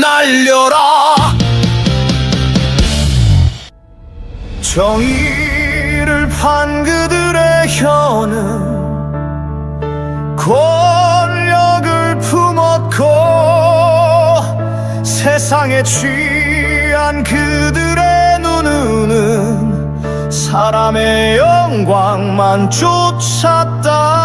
날려라. 정의를 판 그들의 혀는 권력을 품었고 세상에 취한 그들의 눈은 사람의 영광만 쫓았다.